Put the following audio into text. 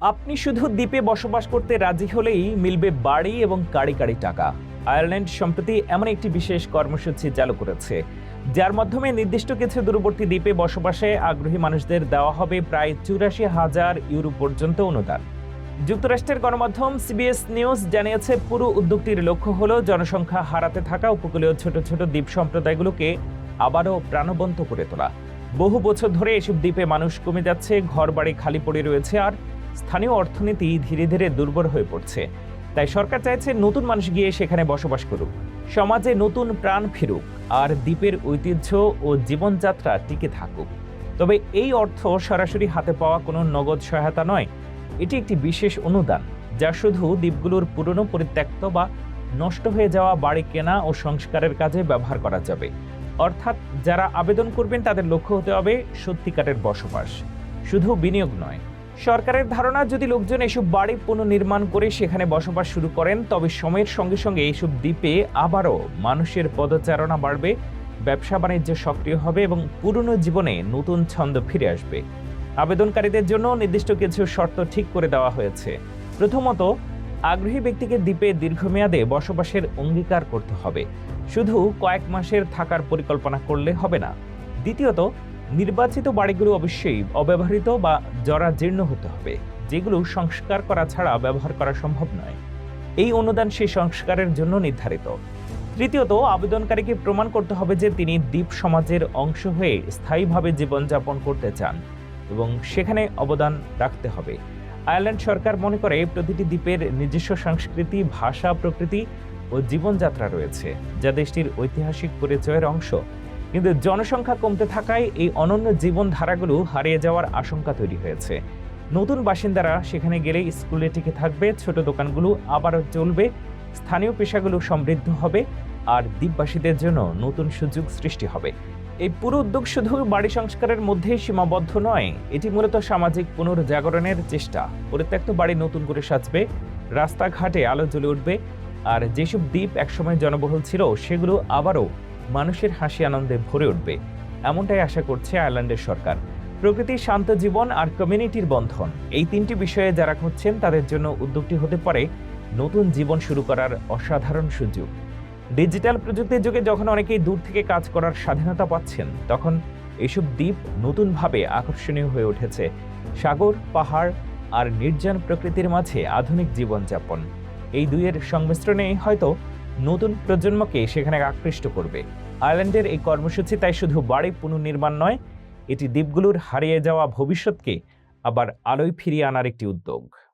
আপনি শুধু দ্বীপে বসবাস করতে রাজি হলেই মিলবে বাড়ি এবং কাড়ি কাড়ি টাকা। আয়ারল্যান্ড সম্প্রতি এমন একটি বিশেষ কর্মসূচি চালু করেছে। যার মাধ্যমে নির্দিষ্ট কিছু দূরবর্তী দ্বীপে বসবাসে আগ্রহী মানুষদের দেওয়া হবে প্রায় চুরাশি হাজার ইউরো পর্যন্ত অনুদান। যুক্তরাষ্ট্রের গণমাধ্যম সিবিএস নিউজ জানিয়েছে, পুরো উদ্যোগটির লক্ষ্য হল জনসংখ্যা হারাতে থাকা উপকূলীয় ছোট ছোট দ্বীপ সম্প্রদায়গুলোকে আবারও প্রাণবন্ত করে তোলা। বহু বছর ধরে এসব দ্বীপে মানুষ কমে যাচ্ছে, ঘরবাড়ি খালি পড়ে রয়েছে আর স্থানীয় অর্থনীতি ধীরে ধীরে দুর্বল হয়ে পড়ছে। তাই সরকার চাইছে নতুন মানুষ গিয়ে সেখানে বসবাস করুক। সমাজে নতুন প্রাণ ফিরুক আর দ্বীপের ঐতিহ্য ও জীবনযাত্রা টিকে থাকুক। তবে এই অর্থ সরাসরি হাতে পাওয়া কোনো নগদ সহায়তা নয়। এটি একটি বিশেষ অনুদান, যা শুধু দ্বীপগুলোর পুরনো পরিত্যক্ত বা নষ্ট হয়ে যাওয়া বাড়ি কেনা ও সংস্কারের কাজে ব্যবহার করা যাবে। অর্থাৎ যারা আবেদন করবেন তাদের লক্ষ্য হতে হবে সত্যিকারের বসবাস। শুধু বিনিয়োগ নয় সরকারের ধারণা, যদি লোকজন এসব বাড়ি পুনর্নির্মাণ করে সেখানে বসবাস শুরু করেন, তবে সময়ের সঙ্গে সঙ্গে এইসব দ্বীপে আবারও মানুষের পদচারণা বাড়বে, ব্যবসা বাণিজ্য সক্রিয় হবে এবং পুরনো জীবনে নতুন ছন্দ ফিরে আসবে। আবেদনকারীদের জন্য নির্দিষ্ট কিছু শর্ত ঠিক করে দেওয়া হয়েছে। প্রথমত, আগ্রহী ব্যক্তিকে দ্বীপে দীর্ঘমেয়াদে বসবাসের অঙ্গীকার করতে হবে। শুধু কয়েক মাসের থাকার পরিকল্পনা করলে হবে না। দ্বিতীয়ত নির্বাচিত বাড়িগুলো অবশ্যই অব্যবহৃত বা জরাজীর্ণ হতে হবে, যেগুলো সংস্কার করা ছাড়া ব্যবহার করা সম্ভব নয়। এই অনুদান সেই সংস্কারের জন্য নির্ধারিত। তৃতীয়ত, আবেদনকারীকে প্রমাণ করতে হবে যে তিনি দ্বীপ সমাজের অংশ হয়ে স্থায়ীভাবে জীবনযাপন করতে চান এবং সেখানে অবদান রাখতে হবে। আয়ারল্যান্ড সরকার মনে করে প্রতিটি দ্বীপের নিজস্ব সংস্কৃতি, ভাষা, প্রকৃতি ও জীবনযাত্রা রয়েছে, যা দেশটির ঐতিহাসিক পরিচয়ের অংশ। কিন্তু জনসংখ্যা কমতে থাকায় এই অনন্য জীবনধারাগুলো হারিয়ে যাওয়ার আশঙ্কা তৈরি হয়েছে। নতুন বাসিন্দারা সেখানে গেলে স্কুলে টিকে থাকবে, ছোট দোকানগুলো আবারও চলবে স্থানীয় পেশাগুলো সমৃদ্ধ হবে, আর দ্বীপবাসীদের জন্য নতুন সুযোগ সৃষ্টি হবে। এই পুরো উদ্যোগ শুধু বাড়ি সংস্কারের মধ্যেই সীমাবদ্ধ নয়, এটি মূলত সামাজিক পুনর্জাগরণের চেষ্টা। পরিত্যক্ত বাড়ি নতুন করে সাজবে, রাস্তাঘাটে আলো জ্বলে উঠবে, আর যেসব দ্বীপ একসময় জনবহুল ছিল, সেগুলো আবারও মানুষের হাসি আনন্দে ভরে উঠবে। এমনটাই আশা করছে আয়ারল্যান্ডের সরকার। প্রকৃতি শান্ত জীবন আর কমিউনিটির বন্ধন, এই তিনটি বিষয়ে যারা খুঁজছেন তাদের জন্য উদ্যোগটি হতে পারে নতুন জীবন শুরু করার অসাধারণ সুযোগ। ডিজিটাল প্রযুক্তির যুগে যখন অনেকেই দূর থেকে কাজ করার স্বাধীনতা পাচ্ছেন, তখন এসব দ্বীপ নতুনভাবে আকর্ষণীয় হয়ে উঠেছে। সাগর, পাহাড় আর নির্জন প্রকৃতির মাঝে আধুনিক জীবনযাপন। এই দুইয়ের সংমিশ্রণে হয়তো নতুন প্রজন্মকে সেখানে আকৃষ্ট করবে। আয়ারল্যান্ডের এই কর্মসূচি তাই শুধু বাড়ি পুনর্নির্মাণ নয়, এটি দ্বীপগুলোর হারিয়ে যাওয়া ভবিষ্যৎকে আবার আলোয় ফিরিয়ে আনার একটি উদ্যোগ।